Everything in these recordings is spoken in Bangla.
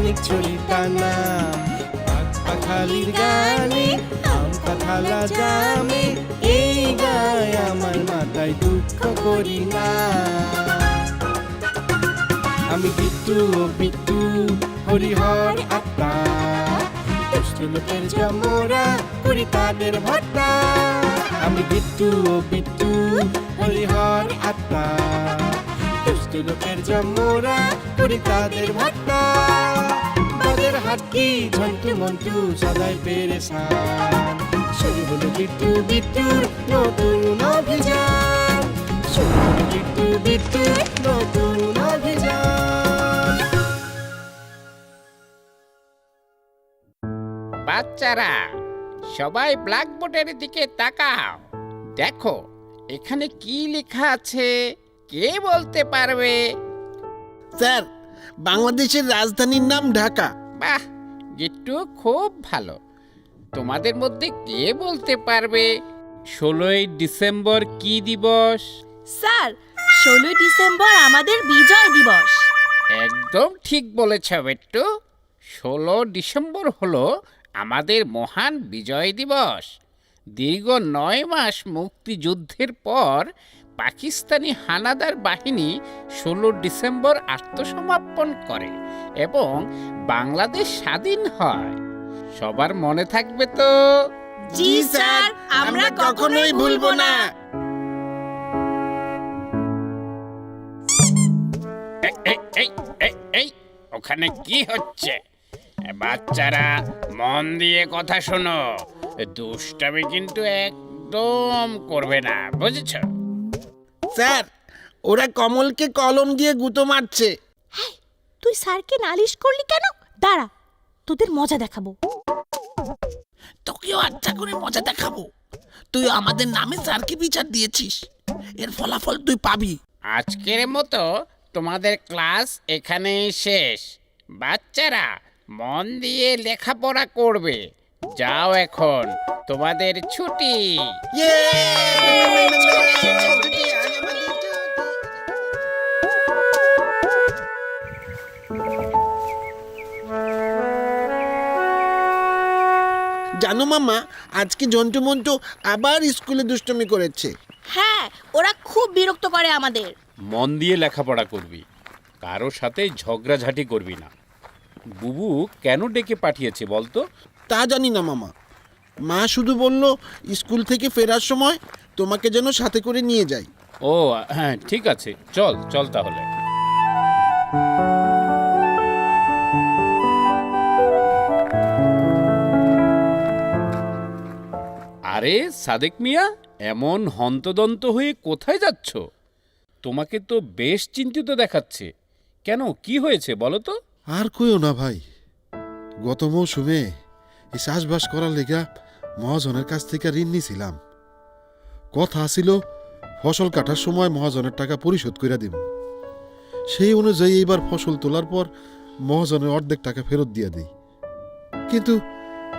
খানিক ছড়ি টানা পাক পাখালির গানে আম কাঁঠালা জামে এই গায় আমার মাথায় দুঃখ করি না আমি বিট্টু ও বিট্টু হরিহর আত্মা দুষ্ট লোকের জমরা করি তাদের ভর্তা আমি বিট্টু ও বিট্টু হরিহর আত্মা দুষ্ট লোকের জমরা করি তাদের ভর্তা হাটকি ঝন্টু মন্টু সদাই পেরেছান শুরু হলো বিট্টু বিট্টুর নতুন অভিযান। শুরু হলো বিট্টু বিট্টুর নতুন অভিযান। বাচ্চারা সবাই ব্ল্যাকবোর্ডের দিকে তাকাও। দেখো এখানে কি লেখা আছে? কে বলতে পারবে? স্যার বাংলাদেশের রাজধানীর নাম ঢাকা। বাহ গিট্টু খুব ভালো। তোমাদের মধ্যে কে বলতে পারবে? ষোলোই ডিসেম্বর কি দিবস? স্যার ষোলোই ডিসেম্বর আমাদের বিজয় দিবস। একদম ঠিক বলেছ বেট্টু। ষোলো ডিসেম্বর হলো আমাদের মহান বিজয় দিবস। দীর্ঘ নয় মাস মুক্তিযুদ্ধের পর পাকিস্তানি হানাদার বাহিনী ষোলো ডিসেম্বর আত্মসমর্পণ করে এবং বাংলাদেশ স্বাধীন হয়। সবার মনে থাকবে তো জি স্যার আমরা কখনোই ভুলবো না। এই, ওখানে কি হচ্ছে? বাচ্চারা মন দিয়ে কথা শোনো। দুষ্টামি কিন্তু একদম করবে না বুঝেছ? স্যার ওরা কমলকে কলম দিয়ে গুঁতো মারছে। তুই স্যারকে নালিশ করলি কেন? দাঁড়া তোদের মজা দেখাবো। তোকেও আচ্ছা করে মজা দেখাবো। তুই আমাদের নামে স্যারকে বিচার দিয়েছিস। এর ফলাফল তুই পাবি। আজকের মতো তোমাদের ক্লাস এখানেই শেষ। বাচ্চারা মন দিয়ে লেখাপড়া করবে। যাও এখন তোমাদের ছুটি। জানো মামা আজকে জন্টু মন্টু আবার স্কুলে দুষ্টমি করেছে। হ্যাঁ ওরা খুব বিরক্ত করে আমাদের। মন দিয়ে লেখাপড়া করবি কারও সাথে ঝগড়াঝাটি করবি না। বুবু কেন ডেকে পাঠিয়েছে বলতো? তা জানি না মামা। মা শুধু বলল স্কুল থেকে ফেরার সময় তোমাকে যেন সাথে করে নিয়ে যাই। ও হ্যাঁ ঠিক আছে। চল চল তাহলে। আরে সাদেক মিয়া এমন হন্তদন্ত হয়ে কোথায় যাচ্ছ? তোমাকে তো বেশ চিন্তিত দেখাচ্ছে। কেন কি হয়েছে বলো তো? আর কইও না ভাই। গত মৌসুমে এই চাষবাস করার লেগা মহাজনের কাছ থেকে ঋণ নিছিলাম। কথা ছিল ফসল কাটার সময় মহাজনের টাকা পরিশোধ করে দিব সেই অনুযায়ী এইবার ফসল তোলার পর মহাজনের অর্ধেক টাকা ফেরত দিয়ে দিই। কিন্তু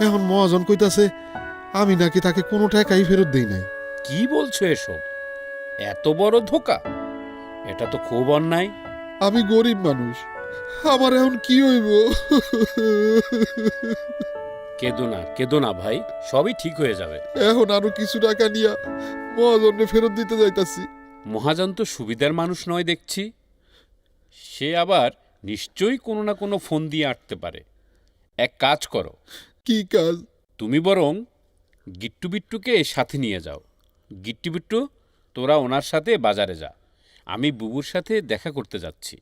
এখন মহাজন কইতাছে আমি নাকি তাকে কোনো টাকাই ফেরত দিই নাই। কি বলছো এসব? এত বড় ধোকা? এটা তো খুব অন্যায়। আমি গরিব মানুষ আমার এখন কি হইব? কেদো না কেদো না ভাই সবই ঠিক হয়ে যাবে। এখন আরও কিছু টাকা নিয়া মহাজনে ফেরত দিতে যাইতাছি। মহাজন তো সুবিধার মানুষ নয় দেখছি। সে আবার নিশ্চয়ই কোনো না কোনো ফোন দিয়ে আটতে পারে। এক কাজ করো। কি কাজ? তুমি বরং গিট্টু বিট্টুকে সাথে নিয়ে যাও। গিট্টু বিট্টু তোরা ওনার সাথে বাজারে যা। আমি বুবুর সাথে দেখা করতে যাচ্ছি।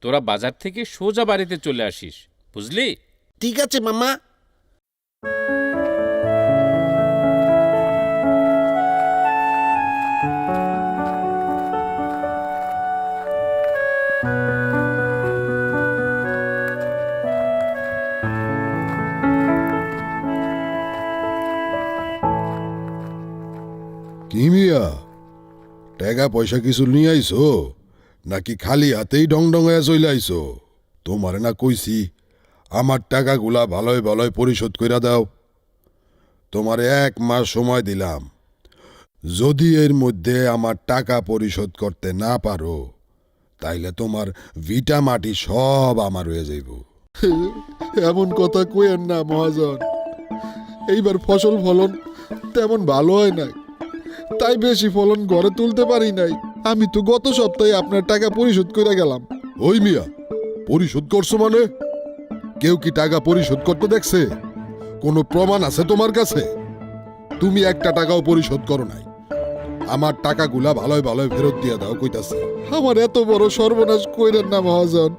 তোরা বাজার থেকে সোজা বাড়িতে চলে আসিস বুঝলি? ঠিক আছে মামা। কি মিয়া টাকা পয়সা কিছু নিয়ে আইছো? নাকি খালি হাতেই ডং ডং হয়ে চলে আইছো? তোমারে না কইছি, আমার টাকাগুলা ভালোই ভালোই পরিশোধ কইরা দাও। তোমারে এক মাস সময় দিলাম। যদি এর মধ্যে আমার টাকা পরিশোধ করতে না পারো, তাইলে তোমার ভিটা মাটি সব আমার হয়ে যাইব। এমন কথা কইেন না, মহাজন। এইবার ফসল ফলন তেমন ভালো হয় নাই। তাই বেশি ফলন ঘরে তুলতে পারি নাই। আমি তো গত সপ্তাহে আপনার টাকা পরিশোধ করে গেলাম। ওই মিয়া পরিশোধ করছ মানে? কেউ কি টাকা পরিশোধ করতে দেখছে? কোনো প্রমাণ আছে তোমার কাছে? তুমি একটা টাকাও পরিশোধ করো নাই। আমার টাকাগুলা ভালোই ভালোই ফেরত দিয়ে দাও কইতাছে। আমার এত বড় সর্বনাশ কইরেন না মহাজন।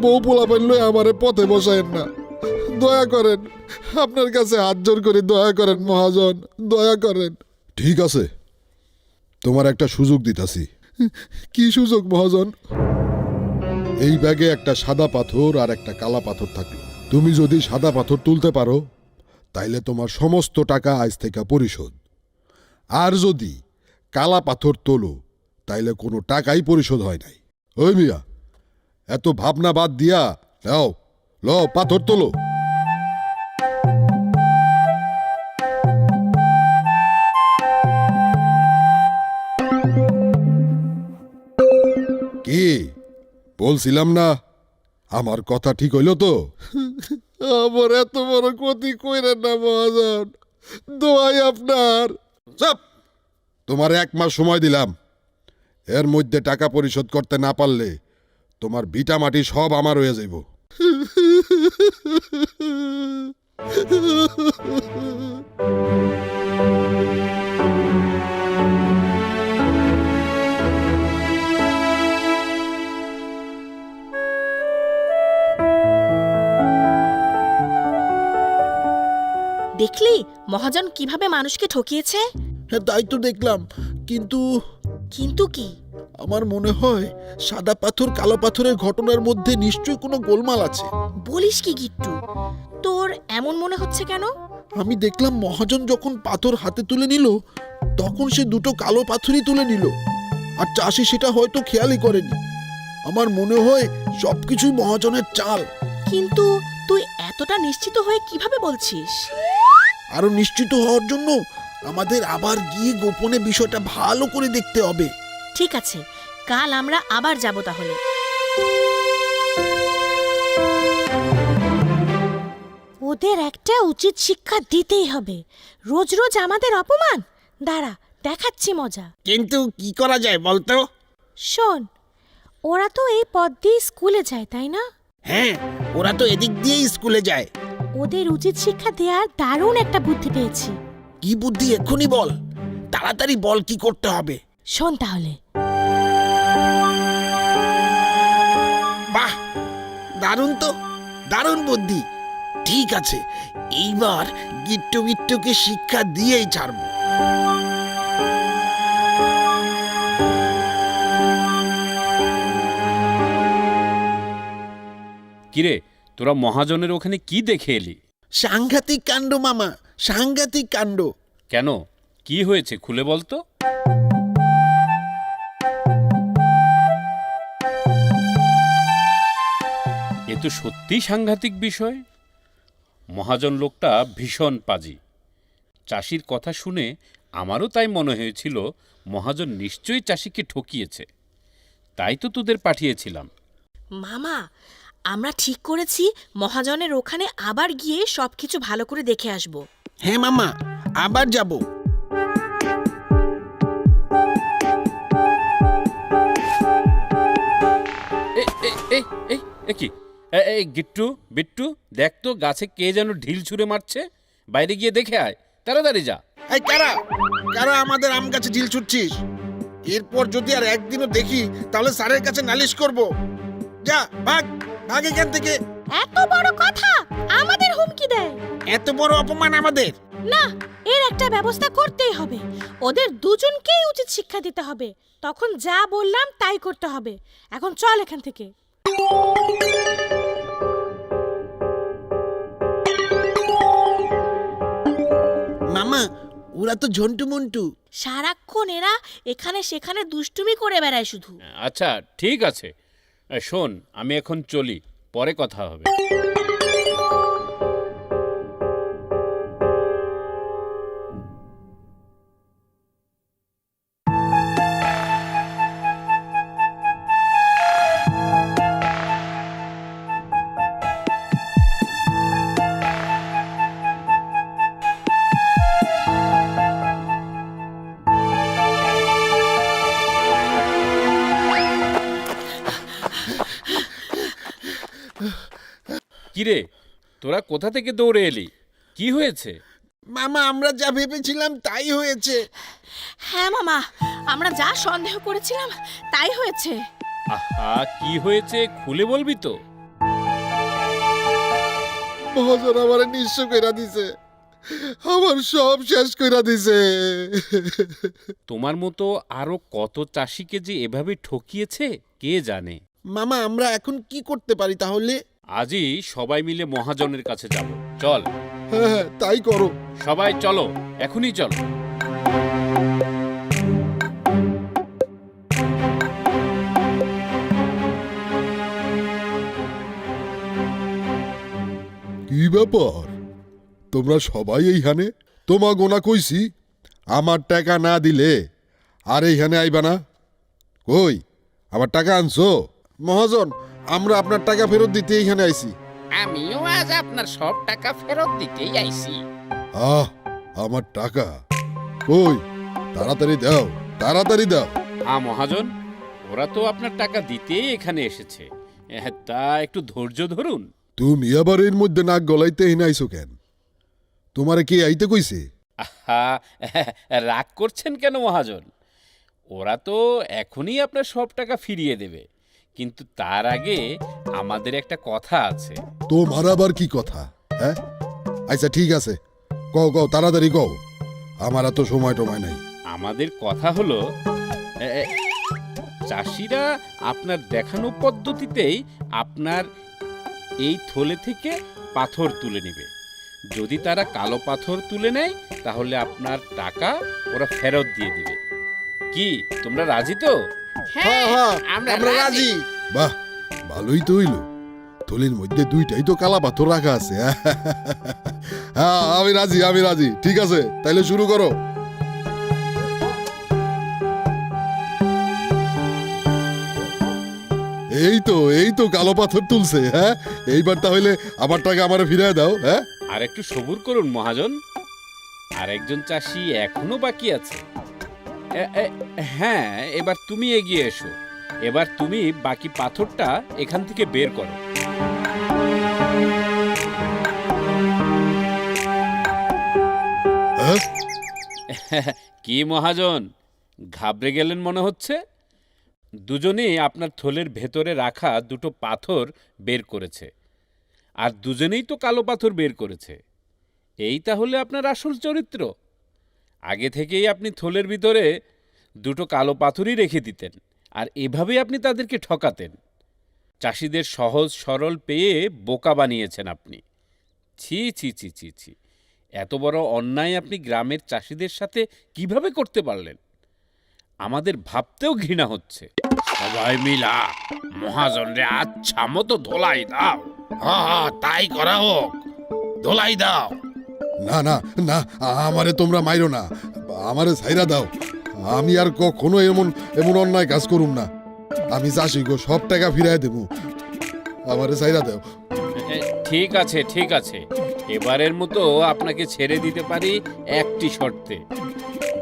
বউ পোলা পাইলে আমারে পথে বসায়েন না। দয়া করেন আপনার কাছে হাত জোর করে দয়া করেন মহাজন। দয়া করেন। ঠিক আছে। তোমার একটা সুযোগ দিতাছি। কি সুযোগ, মহাজন? এই ব্যাগে একটা সাদা পাথর আর একটা কালা পাথর থাকল। তুমি যদি সাদা পাথর তুলতে পারো, তাইলে তোমার সমস্ত টাকা আজ থেকে পরিশোধ। আর যদি কালা পাথর তোলো, তাইলে কোনো টাকাই পরিশোধ হয় নাই। ওই মিয়া, এত ভাবনা বাদ দিয়া লও ল পাথর তোলো। বলছিলাম না। আমার কথা ঠিক হইল তো? আমার এত বড় ক্ষতি কইরেন না মহাজন। দোয়াই আপনার। চাপ! তোমার এক মাস সময় দিলাম। এর মধ্যে টাকা পরিশোধ করতে না পারলে তোমার ভিটা মাটি সব আমার হয়ে যাইব। দেখলি মহাজন কীভাবে মানুষকে ঠকিয়েছে? হ্যাঁ তাই তো দেখলাম। কিন্তু কিন্তু কি? আমার মনে হয় সাদা পাথর কালো পাথরের ঘটনার মধ্যে নিশ্চয়ই কোনো গোলমাল আছে। বলিস কি গিট্টু? তোর এমন মনে হচ্ছে কেন? আমি দেখলাম মহাজন যখন পাথর হাতে তুলে নিল তখন সে দুটো কালো পাথরই তুলে নিল। আর চাষি সেটা হয়তো খেয়ালই করেনি। আমার মনে হয় সবকিছুই মহাজনের চাল। কিন্তু তুই এতটা নিশ্চিত হয়ে কীভাবে বলছিস? আরও নিশ্চিত হওয়ার জন্য আমাদের আবার গিয়ে গোপনে বিষয়টা ভালো করে দেখতে হবে। ঠিক আছে কাল আমরা আবার যাব তাহলে। ওদের একটা উচিত শিক্ষা দিতেই হবে। রোজ রোজ আমাদের অপমান? দাঁড়া দেখাচ্ছি মজা। কিন্তু কি করা যায় বলতো? শোন ওরা তো এই পথ দিয়ে স্কুলে যায় তাই না? হ্যাঁ ওরা তো এদিক দিয়েই স্কুলে যায়। ওদের উচিত শিক্ষা দেওয়ার দারুণ একটা বুদ্ধি পেয়েছি। কি বুদ্ধি এক্ষুনি বল। তাড়াতাড়ি বল কি করতে হবে। শোন তাহলে। বাহ দারুণ তো দারুণ বুদ্ধি। ঠিক আছে এইবার গিট্টু গিট্টুকে শিক্ষা দিয়েই ছাড়বো। কিরে তোরা মহাজনের ওখানে কি দেখে এলি? সাংঘাতিক কাণ্ড মামা সাংঘাতিক কাণ্ড। কেন? কি হয়েছে খুলে বলতো? এ তো সত্যিই সাংঘাতিক বিষয়। মহাজন লোকটা ভীষণ পাজি। চাষির কথা শুনে আমারও তাই মনে হয়েছিল মহাজন নিশ্চয়ই চাষিকে ঠকিয়েছে। তাই তো তোদের পাঠিয়েছিলাম। মামা আমরা ঠিক করেছি মহাজনের ওখানে আবার গিয়ে সবকিছু ভালো করে দেখে আসব। হ্যাঁ মামা আবার যাব। এই এই এই এই এ কি? এই গিট্টু বিট্টু দেখ তো গাছে কে যেন ঢিল ছুঁড়ে মারছে। বাইরে গিয়ে দেখে আয়। তাড়াতাড়ি যা। এই কারা? কারা আমাদের আম গাছে ঢিল ছুটছিস এরপর যদি আর একদিনও দেখি তাহলে স্যারের কাছে নালিশ করব। যা ভাগ। ভাগ এখান থেকে। এত বড় কথা? আমাদের হুমকি দেয়। এত বড় অপমান আমাদের। না এর একটা ব্যবস্থা করতেই হবে। ওদের দুজনকেই উচিত শিক্ষা দিতে হবে। তখন যা বললাম তাই করতে হবে। এখন চল এখান থেকে। মামা ওরা তো ঝন্টু মন্টু। সারাক্ষণ এরা এখানে সেখানে দুষ্টুমি করে বেড়ায় শুধু। আচ্ছা ঠিক আছে। শোন আমি এখন চলি পরে কথা হবে। তোরা কোথা থেকে দৌড়ে এলি? কি হয়েছে? মামা আমরা যা ভেবেছিলাম তাই হয়েছে। হ্যাঁ মামা আমরা যা সন্দেহ করেছিলাম তাই হয়েছে। আহা কি হয়েছে খুলে বলবি তো। মহাজন আমারে নিঃস্ব কইরা দিছে। আমার সব শেষ কইরা দিছে। তোমার মতো আরও কত চাষিকে যে এভাবে ঠকিয়েছে কে জানে? মামা আমরা এখন কি করতে পারি তাহলে? আজই সবাই মিলে মহাজনের কাছে যাব। চল। হ্যাঁ হ্যাঁ তাই করো। সবাই চলো এখনই চলো। কি ব্যাপার? তোমরা সবাই এইখানে? তোমা গোনা কইছি আমার টাকা না দিলে আর এইখানে আইবা না? কই আমার টাকা আনছো? মহাজন আমরা আপনার টাকা ফেরত দিতে এখানে আইছি। আমিও আজ আপনার সব টাকা ফেরত দিতেই আইছি। আহ আমার টাকা। কই? তাড়াতাড়ি দাও তাড়াতাড়ি দাও। হ্যাঁ মহাজন ওরা তো আপনার টাকা দিতেই এখানে এসেছে। এহ, তা একটু ধৈর্য ধরুন। তুমি আবার এর মধ্যে নাক গলাইতে হিনাইছো কেন? তোমারে কে আইতে কইছে? আহা রাগ করছেন কেন মহাজন? ওরা তো এখনই আপনার সব টাকা ফিরিয়ে দেবে। কিন্তু তার আগে আমাদের একটা কথা আছে। তোমার আবার কি কথা? হ্যাঁ? আচ্ছা ঠিক আছে। কও কও তাড়াতাড়ি কও। আমার এত সময় টময় নাই। আমাদের কথা হলো চাষিরা আপনার দেখানো পদ্ধতিতেই আপনার এই থলে থেকে পাথর তুলে নেবে। যদি তারা কালো পাথর তুলে নেয় তাহলে আপনার টাকা ওরা ফেরত দিয়ে দিবে। কি তোমরা রাজি তো? হ্যাঁ হ্যাঁ আমরা আমরা রাজি। বাহ ভালোই তো হইল। থলির মধ্যে দুইটাই তো কালা পাথর রাখা আছে। হ্যাঁ আমি রাজি আমি রাজি। ঠিক আছে তাইলে শুরু করো। এই তো এই তো কালো পাথর তুলছে হ্যাঁ? এইবার তাহলে আমার টাকা আমারে ফিরিয়ে দাও হ্যাঁ? আর একটু সবুর করুন মহাজন। আর একজন চাষি এখনও বাকি আছে। হ্যাঁ এবার তুমি এগিয়ে এসো। এবার তুমি বাকি পাথরটা এখান থেকে বের করো। হ্যাঁ? কি মহাজন ঘাবড়ে গেলেন মনে হচ্ছে? দুজনেই আপনার থলের ভেতরে রাখা দুটো পাথর বের করেছে। আর দুজনেই তো কালো পাথর বের করেছে। এই তাহলে আপনার আসল চরিত্র। আগে থেকেই আপনি থলের ভিতরে দুটো কালো পাথরই রেখে দিতেন আর এভাবেই আপনি তাদেরকে ঠকাতেন। চাষিদের সহজ সরল পেয়ে বোকা বানিয়েছেন আপনি। ছি ছি ছি ছি ছি। এত বড় অন্যায় আপনি গ্রামের চাষিদের সাথে কীভাবে করতে পারলেন? আমাদের ভাবতেও ঘৃণা হচ্ছে। সবাই মিলা মহাজন রে আচ্ছা মতো ধোলাই দাও। হ্যাঁ তাই করা হোক। ধোলাই দাও। না না না আমারে তোমরা মাইরো না। আমারে ছাইরা দাও। আমি আর কখনো এমন এমন অন্যায় কাজ করুম না। আমি চাষি গো সব টাকা ফিরাই দেবো। আমারে ছাইরা দাও। ঠিক আছে ঠিক আছে। এবারের মতো আপনাকে ছেড়ে দিতে পারি একটি শর্তে।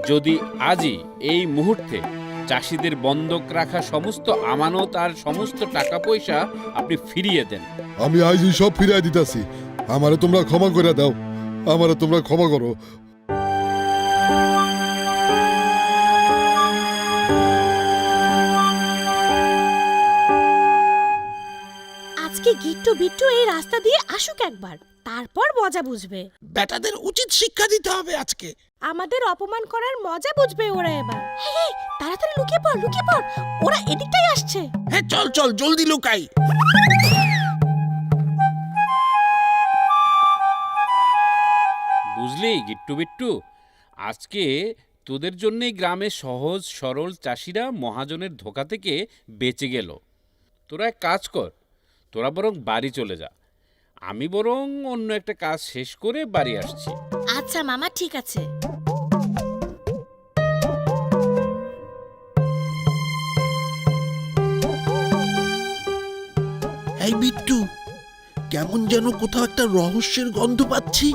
যদি আজই এই মুহূর্তে চাষিদের বন্ধক রাখা সমস্ত আমানত আর সমস্ত টাকা পয়সা আপনি ফিরিয়ে দেন। আমি আইজি সব ফিরাই দিতাছি। আমারে তোমরা ক্ষমা করে দাও। আমারে তোমরা ক্ষমা করো। আজকে গিট্টু বিট্টু এই রাস্তা দিয়ে আসুক একবার তারপর মজা বুঝবে। বেটাদের উচিত শিক্ষা দিতে হবে আজকে। আমাদের অপমান করার মজা বুঝবে ওরা এবার। হেই, তাড়াতাড়ি লুকিয়ে পড় লুকিয়ে পড় ওরা এদিকটাই আসছে। হ্যাঁ চল চল জলদি লুকাই। বুঝলি গিট্টু বিট্টু? আজকে তোদের জন্যেই গ্রামে সহজ সরল চাষিরা মহাজনের ধোকা থেকে বেঁচে গেল। তোরা এক কাজ কর তোরা বরং বাড়ি চলে যা। আমি বরং অন্য একটা কাজ শেষ করে বাড়ি আসছি। আচ্ছা মামা ঠিক আছে। এই বিট্টু কেমন যেন কোথাও একটা রহস্যের গন্ধ পাচ্ছি।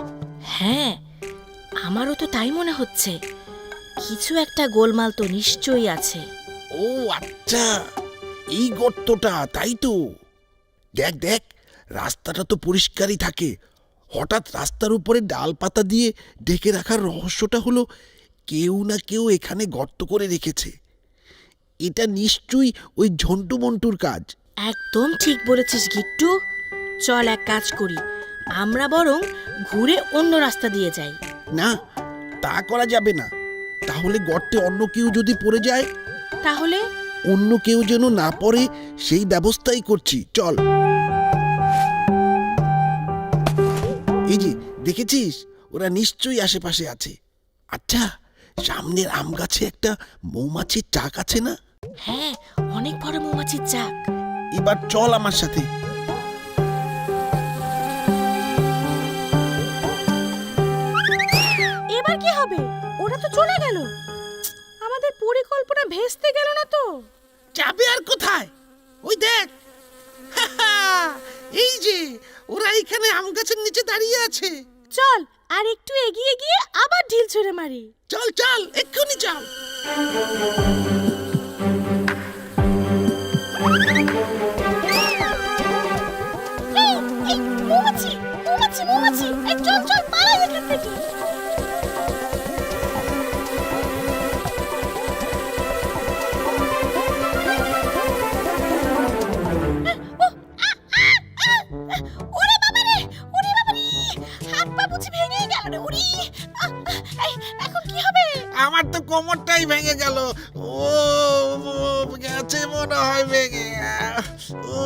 হ্যাঁ আমারও তো তাই মনে হচ্ছে। কিছু একটা গোলমাল তো নিশ্চয়ই আছে। ও আচ্ছা। এই গর্তটা তাই তো। দেখ দেখ রাস্তাটা তো পরিষ্কারই থাকে। হঠাৎ রাস্তার উপরে ডাল পাতা দিয়ে ঢেকে রাখার রহস্যটা হলো কেউ না কেউ এখানে গর্ত করে রেখেছে। এটা নিশ্চয়ই ওই ঝন্টু মন্টুর কাজ। একদম ঠিক বলেছিস গিট্টু। চল এক কাজ করি। আমরা বরং ঘুরে অন্য রাস্তা দিয়ে যাই। না তা করা যাবে না। তাহলে গর্তে অন্য কেউ যদি পড়ে যায় তাহলে? অন্য কেউ যেন না পড়ে সেই ব্যবস্থাই করছি চল। এই যে দেখেছিস? ওরা নিশ্চয়ই আশেপাশে আছে। আচ্ছা সামনের আম গাছে একটা মৌমাছির চাক আছে না? হ্যাঁ অনেক বড় মৌমাছির চাক। এবার চল আমার সাথে। এবার কি হবে? ওরা তো চলে গেল। আমাদের পরিকল্পনা ভেস্তে গেল না তো। যাবে আর কোথায়? ওই দেখ। এই যে ওরা এখানে আম গাছের নিচে দাঁড়িয়ে আছে। চল আর একটু এগিয়ে গিয়ে আবার ঢিল ছুঁড়ে মারি। চল চল এক্ষুনি চল। মৌমাছি মৌমাছি মৌমাছি। চল চল পালাই এখান থেকে। কোমরটাই ভেঙে গেল। ও ও, গেছে মনে হয় ভেঙে। ও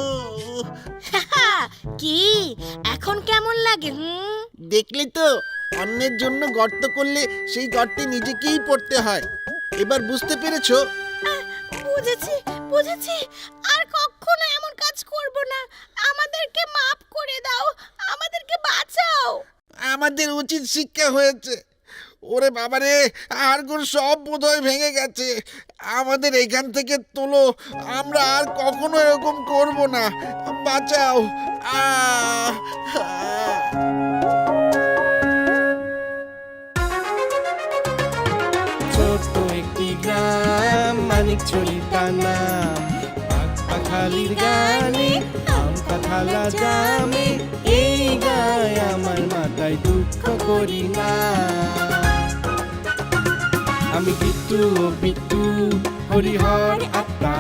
কি? এখন কেমন লাগে হুম? দেখলি তো অন্যের জন্য গর্ত করলে সেই গর্তে নিজেকেই পড়তে হয়। এবার বুঝতে পেরেছ? বুঝেছি বুঝেছি। আর কখনো এমন কাজ করব না। আমাদেরকে মাফ করে দাও। আমাদেরকে বাঁচাও। আমাদের উচিত শিক্ষা হয়েছে। ওরে বাবারে হাড়গোড় সব বোধহয় ভেঙে গেছে। আমাদের এখান থেকে তোলো, আমরা আর কখনো এরকম করব না। বাঁচাও! আহ! ছোট্ট একটি গ্রাম, মানিক নাম পাখালির গানে, আম কাঁঠালা জামে। এই গায় আমার মাথায় দুঃখ করি না। আমি বিট্টু বিট্টু হরিহর আত্মা।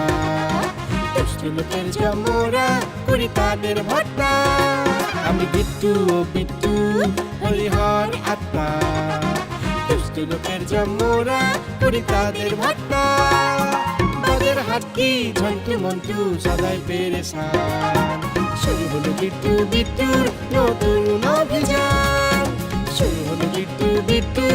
দুষ্ট জমরা করি তাদের ভট্টা। আমি বিট্টু বিট্টু হরিহর আত্মা। দুষ্ট জমরা করি তাদের ভট্টা। বাজার হাটকি ঝন্টু মন্টু সদাই পেরেছান শুরু হলো বিট্টু বিট্টুর নতুন অভিযান। শুরু হলো বিট্টু বিট্টু